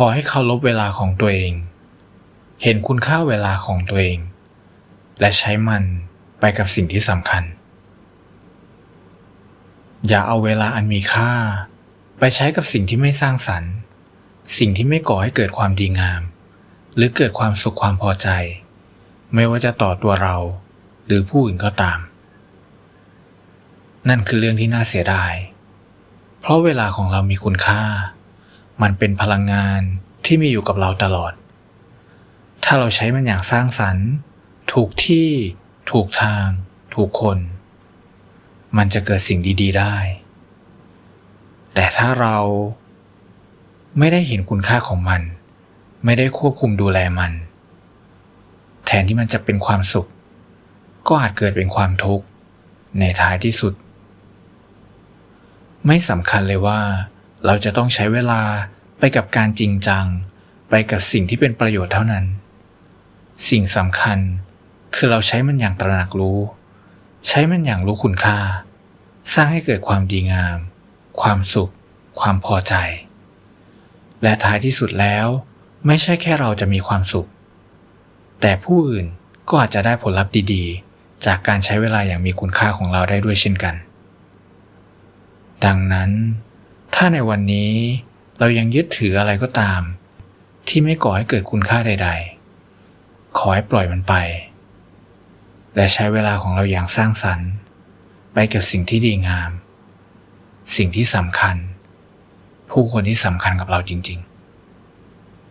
ขอให้เคารพเวลาของตัวเอง เห็นคุณค่าเวลาของตัวเอง และใช้มันไปกับสิ่งที่สำคัญ อย่าเอาเวลาอันมีค่า ไปใช้กับสิ่งที่ไม่สร้างสรรค์ สิ่งที่ไม่ก่อให้เกิดความดีงาม หรือเกิดความสุขความพอใจ ไม่ว่าจะต่อตัวเรา หรือผู้อื่นก็ตาม นั่นคือเรื่องที่น่าเสียดาย เพราะเวลาของเรามีคุณค่า มันเป็นพลังงานที่มีอยู่กับเราตลอด ถ้าเราใช้มันอย่างสร้างสรรค์ ถูกที่ ถูกทาง ถูกคน มันจะเกิดสิ่งดี ๆ ได้ แต่ถ้าเราไม่ได้เห็นคุณค่าของมัน ไม่ได้ควบคุมดูแลมัน แทนที่มันจะเป็นความสุข ก็อาจเกิดเป็นความทุกข์ในท้ายที่สุด ไม่สำคัญเลยว่า เราจะต้องใช้เวลาไปกับการจริงจัง ไปกับสิ่งที่เป็นประโยชน์เท่านั้น สิ่งสำคัญคือเราใช้มันอย่างตระหนักรู้ ใช้มันอย่างรู้คุณค่า สร้างให้เกิดความดีงาม ความสุข ความพอใจ และท้ายที่สุดแล้ว ไม่ใช่แค่เราจะมีความสุข แต่ผู้อื่นก็อาจจะได้ผลลัพธ์ดีๆ จากการใช้เวลาอย่างมีคุณค่าของเราได้ด้วยเช่นกัน ดังนั้น ถ้าในวันนี้เรายังยึดถืออะไรก็ตาม ที่ไม่ก่อให้เกิดคุณค่าใด ๆ ขอให้ปล่อยมันไป และใช้เวลาของเราอย่างสร้างสรรค์ ไปกับสิ่งที่ดีงาม สิ่งที่สำคัญ ผู้คนที่สำคัญกับเราจริง ๆ